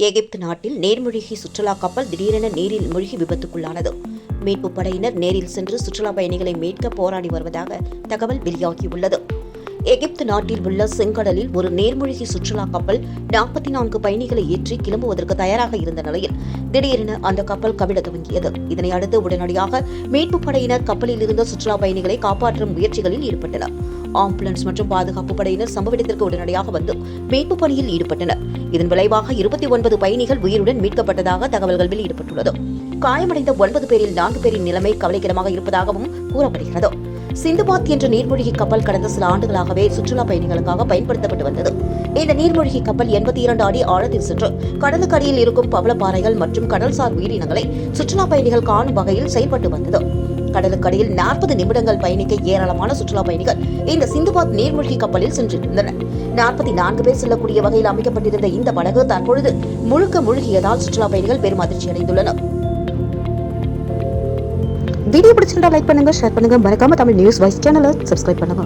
எகிப்து நாட்டில் நேர்மூழ்கி சுற்றுலா கப்பல் திடீரென நீரில் மூழ்கி விபத்துக்குள்ளானது. மீட்பு படையினர் நேரில் சென்று சுற்றுலா பயணிகளை மீட்க போராடி வருவதாக தகவல் வெளியாகியுள்ளது. எகிப்து நாட்டில் உள்ள செங்கடலில் ஒரு நேர்மூழ்கி சுற்றுலா கப்பல் நாற்பத்தி நான்கு பயணிகளை ஏற்றி கிளம்புவதற்கு தயாராக இருந்த நிலையில் திடீரென அந்த கப்பல் கவிழ துவங்கியது. இதனை அடுத்து உடனடியாக மீட்புப் படையினர் கப்பலில் இருந்த சுற்றுலா பயணிகளை காப்பாற்றும் முயற்சிகளில் ஈடுபட்டனர். ஆம்புலன்ஸ் மற்றும் பாதுகாப்பு படையினர் சம்பவ இடத்திற்கு உடனடியாக வந்து மீட்பு பணியில் ஈடுபட்டனர். இதன் விளைவாக இருபத்தி ஒன்பது பயணிகள் உயிருடன் மீட்கப்பட்டதாக தகவல்கள் வெளியிடப்பட்டுள்ளது. காயமடைந்த ஒன்பது பேரில் நான்கு பேரின் நிலைமை கவலைக்கிடமாக இருப்பதாகவும் கூறப்படுகிறது. சிந்துபாத் என்ற நீர்மூழ்கி கப்பல் கடந்த சில ஆண்டுகளாகவே சுற்றுலா பயணிகளுக்காக பயன்படுத்தப்பட்டு வந்தது. இந்த நீர்மூழ்கி கப்பல் எண்பத்தி இரண்டு அடி ஆழத்தில் சென்று கடலுக்கடியில் இருக்கும் பவளப்பாறைகள் மற்றும் கடல்சார் உயிரினங்களை சுற்றுலா பயணிகள் காணும் வகையில் செயல்பட்டு வந்தது. கடலுக்கடியில் நாற்பது நிமிடங்கள் பயணிக்க ஏராளமான சுற்றுலா பயணிகள் இந்த சிந்துபாத் நீர்மூழ்கி கப்பலில் சென்றிருந்தனர். நாற்பத்தி நான்கு பேர் செல்லக்கூடிய வகையில் அமைக்கப்பட்டிருந்த இந்த படகு தற்பொழுது முழுக்க முழுகியதால் சுற்றுலா பயணிகள் பெரும் அதிர்ச்சி அடைந்துள்ளனர் வீடியோ பிடிச்சிருந்தா லைக் பண்ணுங்க ஷேர் பண்ணுங்க. மறக்காம தமிழ் நியூஸ் வைஸ் சேனலை சப்ஸ்கிரைப் பண்ணுங்க.